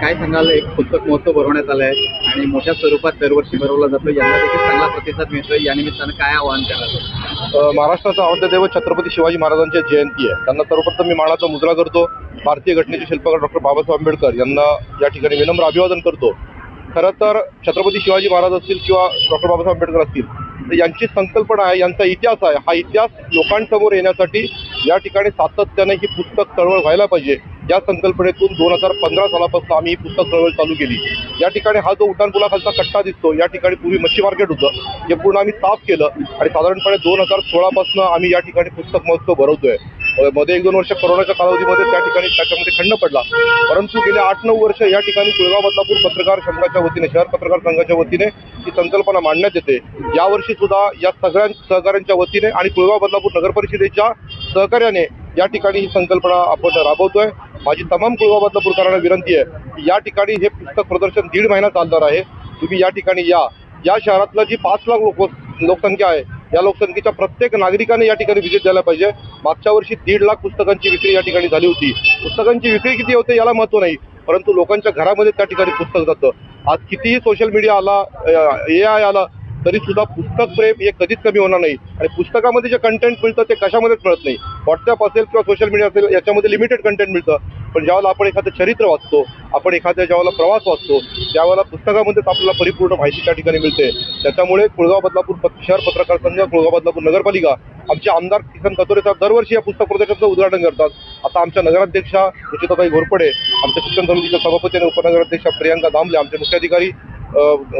काय सांगाल? एक पुस्तक महोत्सव भरवण्यात आलाय आणि मोठ्या स्वरूपात दरवर्षी भरवला जातो. यांना देखील चांगला प्रतिसाद मिळतोय. या निमित्तानं काय आवाहन करायचं महाराष्ट्राचा आवडता दैवत छत्रपती शिवाजी महाराजांची जयंती आहे. त्यांना सर्वप्रथम मी मानाचा मुजरा करतो. भारतीय घटनेचे शिल्पकार डॉक्टर बाबासाहेब आंबेडकर यांना या ठिकाणी विनम्र अभिवादन करतो. खरं तर छत्रपती शिवाजी महाराज असतील किंवा डॉक्टर बाबासाहेब आंबेडकर असतील यांची संकल्पना आहे यांचा इतिहास आहे. हा इतिहास लोकांसमोर येण्यासाठी या ठिकाणी सातत्याने ही पुस्तक चळवळ व्हायला पाहिजे. या संकल्पनेतून दोन हजार पंधरा सालापासून आम्ही ही पुस्तक चळवळ चालू केली. या ठिकाणी हा जो उड्डाणपुलाखालचा कट्टा दिसतो या ठिकाणी पूर्वी मच्छी मार्केट होतं. हे पूर्ण आम्ही साफ केलं आणि साधारणपणे दोन हजार सोळापासून आम्ही या ठिकाणी पुस्तक महोत्सव भरवतोय. मध्ये एक दोन वर्ष कोरोनाच्या कालावधीमध्ये त्या ठिकाणी त्याच्यामध्ये खंड पडला. परंतु गेले आठ नऊ वर्ष या ठिकाणी कुळगाव बदलापूर पत्रकार संघाच्या वतीने शहर पत्रकार संघाच्या वतीने ही संकल्पना मांडण्यात येते. यावर्षी सुद्धा या सगळ्या सहकाऱ्यांच्या वतीने आणि कुळगाव बदलापूर नगर परिषदेच्या सहकार्याने या ठिकाणी ही संकल्पना आपण राबवतोय. माझी तमाम कुळगाव बदलापूरकरांना विनंती आहे की या ठिकाणी हे पुस्तक प्रदर्शन दीड महिना चालणार आहे. तुम्ही या ठिकाणी या. या शहरातलं जी पाच लाख लोक लोकसंख्या आहे या लोकसंख्येच्या प्रत्येक नागरिकाने या ठिकाणी व्हिजिट द्यायला पाहिजे. मागच्या वर्षी दीड लाख पुस्तकांची विक्री या ठिकाणी झाली होती. पुस्तकांची विक्री किती होते याला महत्त्व नाही परंतु लोकांच्या घरामध्ये त्या ठिकाणी पुस्तक जातं. आज कितीही सोशल मीडिया आला ए आय आला तरी सुद्धा पुस्तक प्रेम हे कधीच कमी होणार नाही. आणि पुस्तकामध्ये जे कंटेंट मिळतं ते कशामध्येच मिळत नाही. व्हॉट्सअप असेल किंवा सोशल मीडिया असेल याच्यामध्ये लिमिटेड कंटेंट मिळतं. पण ज्यावेळेला आपण एखादं चरित्र वाचतो आपण एखाद्या ज्यावेळेला प्रवास वाचतो त्यावेळेला पुस्तकामध्येच आपल्याला परिपूर्ण माहिती त्या ठिकाणी मिळते. त्याच्यामुळे कुळगाव बदलापूर शहर पत्रकार संघ कुळगाव बदलापूर नगरपालिका आमचे आमदार किसन कतोरे साहेब दरवर्षी या पुस्तक प्रदर्शनाचं उद्घाटन करतात. आता आमच्या नगराध्यक्षा सुचिताताई घोरपडे आमच्या शिक्षण समितीच्या सभापती आणि उपनगराध्यक्षा प्रियांका दामले आमचे मुख्याधिकारी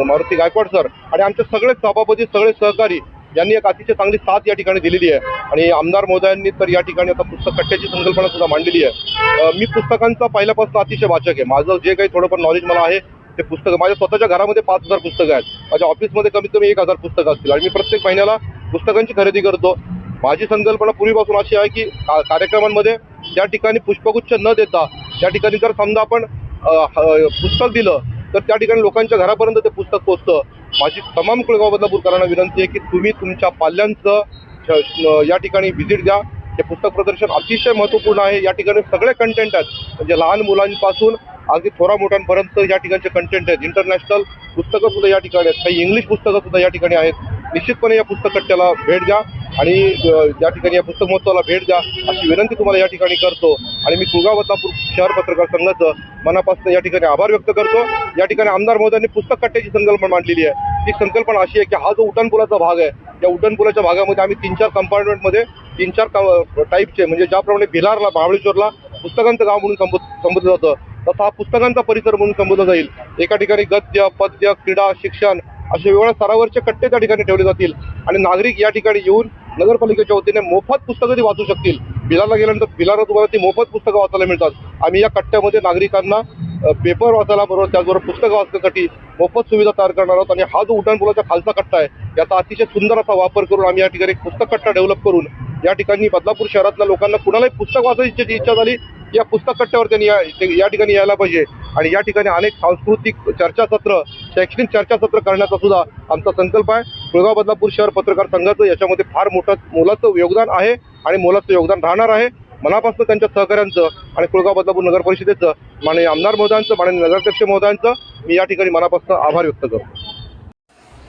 मारुती गायकवाड सर आणि आमचे सगळे सभापती सगळे सहकारी यांनी एक अतिशय चांगली साथ या ठिकाणी दिलेली आहे. आणि आमदार महोदयांनी तर या ठिकाणी आता पुस्तक कट्ट्याची संकल्पना सुद्धा मांडलेली आहे. मी पुस्तकांचा पहिल्यापासून अतिशय वाचक आहे. माझं जे काही थोडंफार नॉलेज मला आहे ते पुस्तकं माझ्या स्वतःच्या घरामध्ये पाच हजार पुस्तकं आहेत. माझ्या ऑफिसमध्ये कमीत कमी एक हजार पुस्तकं असतील. आणि मी प्रत्येक महिन्याला पुस्तकांची खरेदी करतो. माझी संकल्पना पूर्वीपासून अशी आहे की कार्यक्रमांमध्ये त्या ठिकाणी पुष्पगुच्छ न देता त्या ठिकाणी जर समजा आपण पुस्तक दिलं तर त्या ठिकाणी लोकांच्या घरापर्यंत ते पुस्तक पोचतं माझी तमाम कुळगाव बदलापूरकरांना विनंती आहे की तुम्ही तुमच्या पाल्यांचं या ठिकाणी व्हिजिट द्या. हे पुस्तक प्रदर्शन अतिशय महत्त्वपूर्ण आहे. या ठिकाणी सगळे कंटेंट आहेत. म्हणजे लहान मुलांपासून अगदी थोरा मोठ्यांपर्यंत या ठिकाणचे कंटेंट आहेत. इंटरनॅशनल पुस्तकं सुद्धा या ठिकाणी आहेत. काही इंग्लिश पुस्तकं सुद्धा या ठिकाणी आहेत. निश्चितपणे या पुस्तक कट्ट्याला भेट द्या. आणि अ, या ठिकाणी या पुस्तक महोत्सवाला भेट द्या अशी विनंती तुम्हाला या ठिकाणी करतो. आणि मी कुळगाव बदलापूर शहर पत्रकार संघाचं मनापासून या ठिकाणी आभार व्यक्त करतो. या ठिकाणी आमदार महोदयांनी पुस्तक कट्ट्याची संकल्पना मांडलेली आहे. ती संकल्पना अशी आहे की हा जो उड्डाणपुलाचा भाग आहे या उड्डाणपुलाच्या भागामध्ये आम्ही तीन चार कंपार्टमेंटमध्ये तीन चार टाईपचे म्हणजे ज्याप्रमाणे भिलारला महाबळेश्वरला पुस्तकांचं गाव म्हणून संबोध संबोधलं जातं तसा हा पुस्तकांचा परिसर म्हणून संबोधला जाईल. एका ठिकाणी गद्य पद्य क्रीडा शिक्षण असे वेगवेगळ्या स्तरावरचे कट्टे त्या ठिकाणी ठेवले जातील. आणि नागरिक या ठिकाणी येऊन नगरपालिकेच्या वतीने मोफत पुस्तकं ती वाचू शकतील. बिलाला गेल्यानंतर बिलाला तुम्हाला ती मोफत पुस्तकं वाचायला मिळतात. आम्ही या कट्ट्यामध्ये नागरिकांना पेपर वाचायला बरोबर त्याचबरोबर पुस्तकं वाचण्यासाठी मोफत सुविधा तयार करणार आहोत. आणि हा जो उड्डाणपुलाचा खालचा कट्टा आहे याचा अतिशय सुंदर असा वापर करून आम्ही या ठिकाणी एक पुस्तक कट्टा डेव्हलप करून या ठिकाणी बदलापूर शहरातल्या लोकांना कुणालाही पुस्तक वाचायची इच्छा झाली या पुस्तक कट्ट्यावर त्यांनी या ठिकाणी यायला पाहिजे. आणि या ठिकाणी अनेक सांस्कृतिक चर्चासत्र शैक्षणिक चर्चासत्र करण्याचा सुद्धा आमचा संकल्प आहे. कुळगाव बदलापूर शहर पत्रकार संघाचं याच्यामध्ये फार मोठं मोलाचं योगदान आहे आणि मोलाचं योगदान राहणार आहे. मनापासून त्यांच्या सहकाऱ्यांचं आणि कुळगाव बदलापूर नगर परिषदेचं माननीय आमदार महोदयांचं माननीय नगराध्यक्ष महोदयांचं मी या ठिकाणी मनापासून आभार व्यक्त करतो.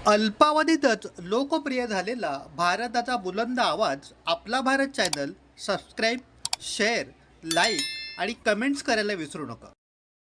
अल्पावधीतच लोकप्रिय झालेला भारताचा बुलंद आवाज आपला Bharat channel subscribe share like आणि कमेंट्स करायला विसरू नका.